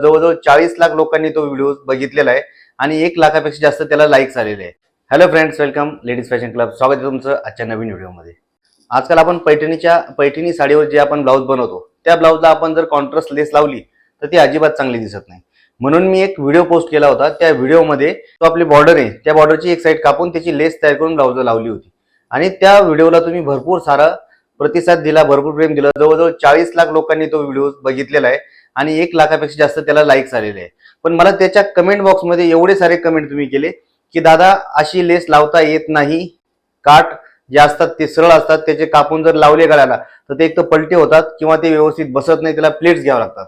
जवळजवळ चाळीस लाख लोकांनी तो व्हिडिओ बघितलेला आहे आणि एक लाखापेक्षा जास्त त्याला लाईक्स आलेले आहे. Hello friends welcome ladies fashion club स्वागत आहे तुमचं आजच्या नवीन व्हिडिओमध्ये. आजकाल आपण पैठणीच्या पैठणी साडीवर जे आपण ब्लाऊज बनवतो त्या ब्लाऊजला आपण जर कॉन्ट्रास्ट लेस लावली तर ती अजिबात चांगली दिसत नाही. म्हणून मी एक व्हिडिओ पोस्ट केला होता. त्या व्हिडिओमध्ये तो आपली बॉर्डर आहे त्या बॉर्डरची एक साईड कापून त्याची लेस तयार करून ब्लाऊजला लावली होती. आणि त्या व्हिडिओला तुम्ही भरपूर सारा प्रतिसाद दिला भरपूर प्रेम दिलं. जवळजवळ चाळीस लाख लोकांनी तो व्हिडिओ बघितलेला आहे आणि एक लाखापेक्षा जास्त त्याला लाईक्स आलेले आहे पण मला त्याच्या कमेंट बॉक्समध्ये एवढे सारे कमेंट तुम्ही केले की दादा अशी लेस लावता येत नाही. काठ जे असतात ते सरळ असतात त्याचे कापून जर लावले गळ्याला तर ते एक तर पलटे होतात किंवा ते व्यवस्थित बसत नाही त्याला प्लेट्स घ्यावं लागतात.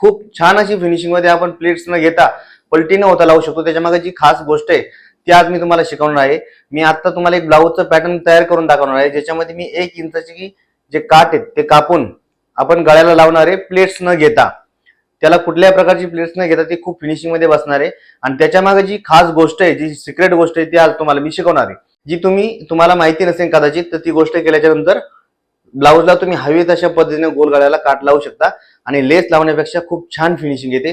खूप छान अशी फिनिशिंगमध्ये आपण प्लेट्स न घेता पलटी न होता लावू शकतो. त्याच्यामागे जी खास गोष्ट आहे ती आज मी तुम्हाला शिकवणार आहे. मी आता तुम्हाला एक ब्लाऊजचं पॅटर्न तयार करून दाखवणार आहे. ज्याच्यामध्ये मी एक इंचाची जे काठ आहेत ते कापून आपण गळ्याला लावणारे प्लेट्स न घेता त्याला कुठल्याही प्रकारची प्लेट्स न घेता ती खूप फिनिशिंगमध्ये बसणार आहे. आणि त्याच्यामागे जी खास गोष्ट आहे जी सिक्रेट गोष्ट आहे ती आज तुम्हाला मी शिकवणार आहे. जी तुम्ही तुम्हाला माहिती नसेल कदाचित तर ती गोष्ट केल्याच्यानंतर ब्लाऊजला तुम्ही हवी तशा पद्धतीने गोल गळ्याला काट लावू शकता आणि लेस लावण्यापेक्षा खूप छान फिनिशिंग येते.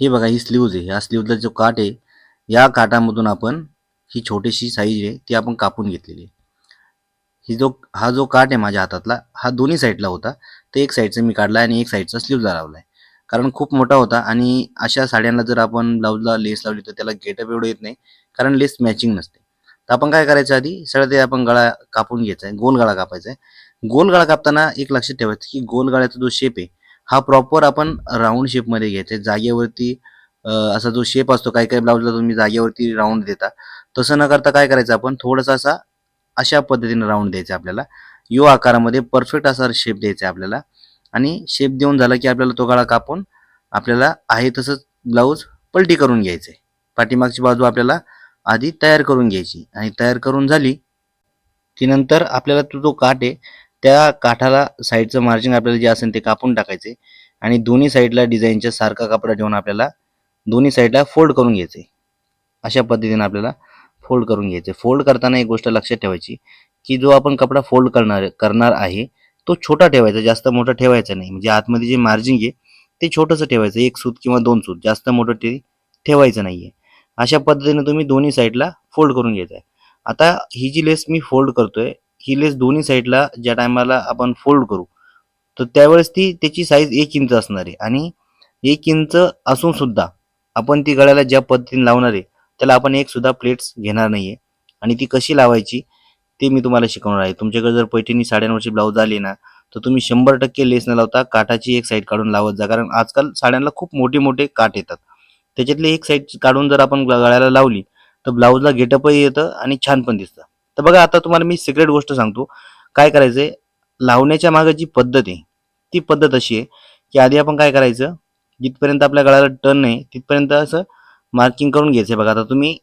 हे बघा ही स्लीव्ज आहे. या स्लीवला जो काठ आहे या काठामधून आपण ही छोटीशी साईज आहे ती आपण कापून घेतलेली आहे. ही जो हा जो काठ आहे माझ्या हातातला हा दोन्ही साईडला होता. तर एक साईडचं मी काढला आणि एक साईडचा स्लीव्ला लावला आहे कारण खूप मोठा होता आणि अशा साड्यांना जर आपण ब्लाऊजला लेस लावली तर त्याला गेटअप एवढं येत नाही कारण लेस मॅचिंग नसते. तर आपण काय करायचं आधी? सगळं ते आपण गळा कापून घ्यायचा आहे गोल गळा कापायचा आहे. गोल गळा कापताना एक लक्षात ठेवायचं की गोल गळ्याचा जो शेप आहे हा प्रॉपर आपण राऊंड शेपमध्ये घ्यायचा आहे. जागेवरती असा जो शेप असतो काही काही ब्लाऊजला तुम्ही जागेवरती राऊंड देता. तसं न करता काय करायचं आपण? थोडासा असा अशा पद्धतीने राऊंड द्यायचा आपल्याला. यो आकारामध्ये परफेक्ट असा शेप द्यायचा आहे आपल्याला. आणि शेप देऊन झाला की आपल्याला तो गळा कापून आपल्याला आहे तसंच ब्लाऊज पलटी करून घ्यायचं आहे पाठीमागची बाजू आपल्याला आधी तयार करून घ्यायची. आणि तयार करून झाली की नंतर आपल्याला तो जो काठ आहे त्या काठाला साईडचं मार्जिन आपल्याला जे असेल ते कापून टाकायचे आणि दोन्ही साईडला डिझाईनच्या सारखा कपडा ठेवून आपल्याला दोन्ही साईडला फोल्ड करून घ्यायचे. अशा पद्धतीने आपल्याला फोल्ड करून घ्यायचे. फोल्ड करताना एक गोष्ट लक्षात ठेवायची की जो आपण कपडा फोल्ड करणार करणार आहे तो छोटा ठेवायचा जास्त मोठा ठेवायचा नाही. म्हणजे आतमध्ये जे मार्जिन आहे ते छोटंसं ठेवायचं. एक सूत किंवा दोन सूत जास्त मोठं ते ठेवायचं नाहीये. अशा पद्धतीने तुम्ही दोन्ही साईडला फोल्ड करून घ्यायचं. आहे आता ही जी लेस मी फोल्ड करतोय ही लेस दोन्ही साईडला ज्या टायमाला आपण फोल्ड करू तर त्यावेळेस ती त्याची साईज एक इंच असणार आहे. आणि एक इंच असून सुद्धा आपण ती गळ्याला ज्या पद्धतीने लावणार आहे त्याला आपण एक सुद्धा प्लेट्स घेणार नाहीये. आणि ती कशी लावायची ते मी तुम्हाला शिकवणार आहे. तुमच्याकडे जर पैठणी साड्यांवरची ब्लाऊज आली ना तर तुम्ही शंभर टक्के लेस न लावता काठाची एक साईड काढून लावत जा. कारण आजकाल साड्यांना खूप मोठे मोठे काठ येतात. त्याच्यातली एक साईड काढून जर आपण गळ्याला लावली तर ब्लाऊजला गेटअपही येतं आणि छान पण दिसतं. तर बघा आता तुम्हाला मी सिक्रेट गोष्ट सांगतो. काय करायचंय? लावण्याच्या मागे जी पद्धत आहे ती पद्धत अशी आहे की आधी आपण काय करायचं? जिथपर्यंत आपल्या गळाला टर्न आहे तिथपर्यंत असं मार्किंग करून घ्यायचं आहे. बघा आता तुम्ही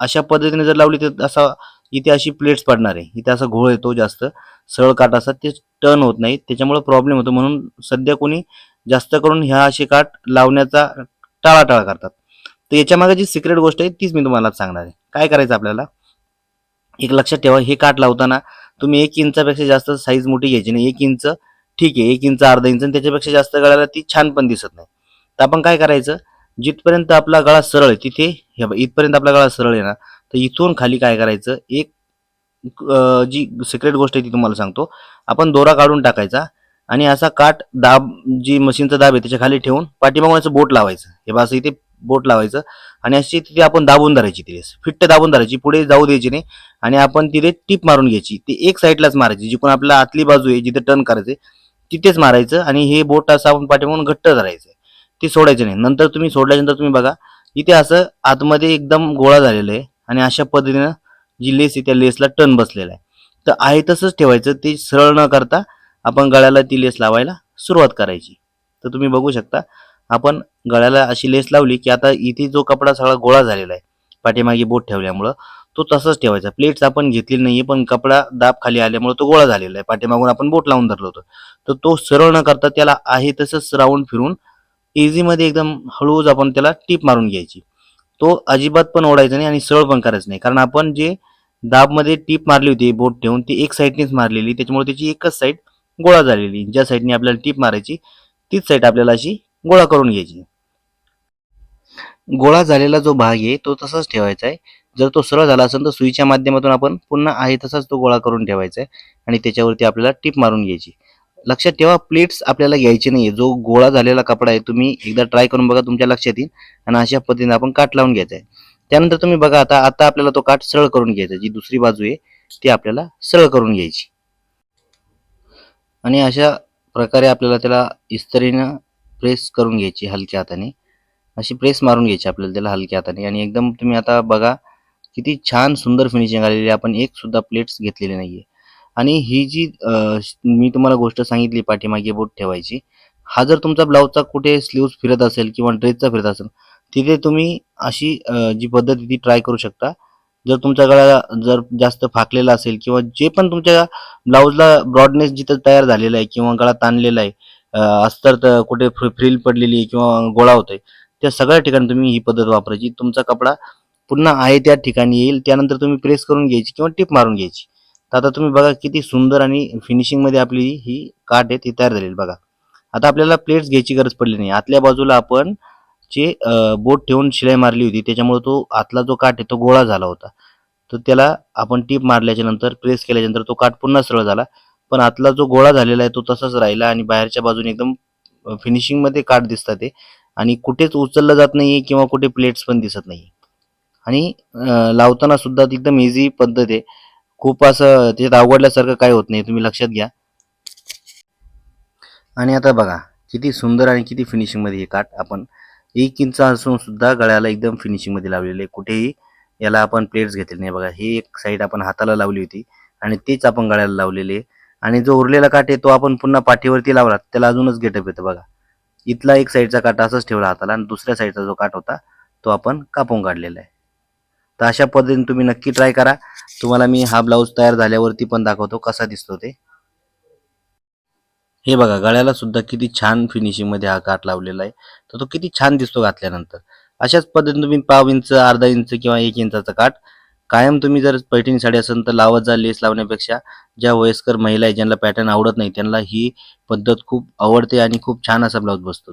अशा पद्धतीने जर लावली तर असा इथे अशी प्लेट्स पडणार आहे. इथे असा घोळ येतो जास्त. सरळ काठ असतात ते टर्न होत नाही. त्याच्यामुळे प्रॉब्लेम होतो. म्हणून सध्या कोणी जास्त करून ह्या असे काठ लावण्याचा टाळाटाळा करतात. तर याच्यामागे जी सिक्रेट गोष्ट आहे तीच मी तुम्हाला सांगणार आहे. काय करायचं आपल्याला? एक लक्षात ठेवा हे काठ लावताना तुम्ही एक इंचापेक्षा जास्त साईज मोठी घ्यायची नाही. एक इंच ठीक आहे एक इंच अर्धा इंच आणि त्याच्यापेक्षा जास्त गळाला ती छान पण दिसत नाही. तर आपण काय करायचं? जिथपर्यंत आपला गळा सरळ आहे तिथे हे इथपर्यंत आपला गळा सरळ आहे ना तर इथून खाली काय करायचं? एक जी सिक्रेट गोष्ट आहे ती तुम्हाला सांगतो. आपण दोरा काढून टाकायचा आणि असा काठ दाब जी मशीनचा दाब आहे त्याच्याखाली ठेवून पाठीमागून असं बोट लावायचं. हे बा असं इथे बोट लावायचं आणि अशी तिथे आपण दाबून धरायची तिथे. फिट्ट दाबून धरायची पुढे जाऊ द्यायची नाही आणि आपण तिथे टिप मारून घ्यायची. ती एक साईडलाच मारायची जी पण आतली बाजू आहे जिथे टर्न करायचे तिथेच मारायचं आणि हे बोट असं आपण पाठीमागून घट्ट धरायचं ते सोडायचे नाही. नंतर तुम्ही सोडल्यानंतर तुम्ही बघा इथे असं आतमध्ये एकदम गोळा झालेलं आहे आणि अशा पद्धतीनं जी लेस आहे त्या लेसला टर्न बसलेला आहे. तर आहे तसंच ठेवायचं ते सरळ न करता आपण गळ्याला ती लेस लावायला सुरुवात करायची. तर तुम्ही बघू शकता आपण गळ्याला अशी लेस लावली की आता इथे जो कपडा सगळा गोळा झालेला आहे पाठीमागे बोट ठेवल्यामुळं तो तसंच ठेवायचा. प्लेट्स आपण घेतली नाहीये पण कपडा दाब खाली आल्यामुळे तो गोळा झालेला आहे. पाठीमागून आपण बोट लावून धरलो होतो. तर तो सरळ न करता त्याला आहे तसंच राऊंड फिरून इझीमध्ये एकदम हळूच आपण त्याला टीप मारून घ्यायची. तो अजिबात पण ओढायचा नाही आणि सरळ पण करायचं नाही. कारण आपण जे दाबमध्ये टीप मारली होती बोट ठेवून ती एक साईडनेच मारलेली. त्याच्यामुळे त्याची एकच साईड गोळा झालेली. ज्या साईडने आपल्याला टीप मारायची तीच साईड आपल्याला अशी गोळा करून घ्यायची. गोळा झालेला जो भाग आहे तो तसाच ठेवायचा आहे. जर तो सरळ झाला असेल तर सुईच्या माध्यमातून आपण पुन्हा आहे तसाच तो गोळा करून ठेवायचा आहे. आणि त्याच्यावरती आपल्याला टीप मारून घ्यायची. लक्षात ठेवा प्लेट्स आपल्याला घ्यायची नाही जो गोळा झालेला कपडा आहे तुम्ही एकदा ट्राय करून बघा तुमच्या लक्षात येईल. आणि अशा पद्धतीने आपण काट लावून घ्यायचा आहे. त्यानंतर तुम्ही बघा आता आता आपल्याला तो काठ सरळ करून घ्यायचा जी दुसरी बाजू आहे ती आपल्याला सरळ करून घ्यायची. आणि अशा प्रकारे आपल्याला त्याला इस्त्रीनं प्रेस करून घ्यायची हलक्या हाताने. अशी प्रेस मारून घ्यायची आपल्याला त्याला हलक्या हाताने. आणि एकदम तुम्ही आता बघा किती छान सुंदर फिनिशिंग आलेली आहे. आपण एक सुद्धा प्लेट्स घेतलेली नाहीये. आणि ही जी मी तुम्हाला गोष्ट सांगितली पाठीमागे बोट ठेवायची हा जर तुमचा ब्लाऊजचा कुठे स्लीव्ज फिरत असेल किंवा ड्रेसचा फिरत असेल तिथे तुम्ही अशी जी पद्धत आहे ती ट्राय करू शकता. जर तुमचा गळा जर जास्त फाकलेला असेल किंवा जे पण तुमच्या ब्लाऊजला ब्रॉडनेस जिथं तयार झालेला आहे किंवा गळा ताणलेला आहे अस्तर तर कुठे फ्रिल पडलेली आहे किंवा गोळा होतोय त्या सगळ्या ठिकाणी तुम्ही ही पद्धत वापरायची. तुमचा कपडा पुन्हा आहे त्या ठिकाणी येईल त्यानंतर तुम्ही प्रेस करून घ्यायची किंवा टिप मारून घ्यायची. तर आता तुम्ही बघा किती सुंदर आणि फिनिशिंगमध्ये आपली ही काठ आहे ती तयार झालेली बघा. आता आपल्याला प्लेट्स घ्यायची गरज पडली नाही. आतल्या बाजूला आपण जे बोट ठेवून शिलाई मारली होती त्याच्यामुळे तो आतला जो काठ आहे तो गोळा झाला होता. तर त्याला आपण टीप मारल्याच्या नंतर प्रेस केल्याच्यानंतर तो काठ पुन्हा सरळ झाला. पण आतला जो गोळा झालेला आहे तो तसाच राहिला आणि बाहेरच्या बाजूने एकदम फिनिशिंगमध्ये काठ दिसतात ते. आणि कुठेच उचललं जात नाही किंवा कुठे प्लेट्स पण दिसत नाही आणि लावताना सुद्धा एकदम इझी पद्धत आहे. खूप असं त्याच्यात आवडल्यासारखं काय होत नाही. तुम्ही लक्षात घ्या. आणि आता बघा किती सुंदर आणि किती फिनिशिंगमध्ये हे काठ आपण एक इंच असून सुद्धा गळ्याला एकदम फिनिशिंगमध्ये लावलेले आहे. कुठेही याला आपण प्लेट्स घेतले नाही. बघा ही एक साईड आपण हाताला लावली होती आणि तेच आपण गळ्याला लावलेले आहे. आणि जो उरलेला काठ आहे तो आपण पुन्हा पाठीवरती लावला त्याला अजूनच गेटअप येतं बघा. इथला एक साईडचा काटा असाच ठेवला हाताला आणि दुसऱ्या साईडचा जो काठ होता तो आपण कापून काढलेला आहे. तर अशा पद्धतीने तुम्ही नक्की ट्राय करा. तुम्हाला मी हा ब्लाऊज तयार झाल्यावरती पण दाखवतो कसा दिसतो ते. हे बघा गळ्याला सुद्धा किती छान फिनिशिंगमध्ये हा काठ लावलेला आहे. तर तो किती छान दिसतो घातल्यानंतर. अशाच पद्धतीने तुम्ही पाव इंच अर्धा इंच किंवा एक इंचाचा काठ कायम तुम्ही जर पैठणी साडी असेल तर लावत जा लेस लावण्यापेक्षा. ज्या वयस्कर महिला आहे ज्यांना पॅटर्न आवडत नाही त्यांना ही पद्धत खूप आवडते आणि खूप छान असा ब्लाऊज बसतो.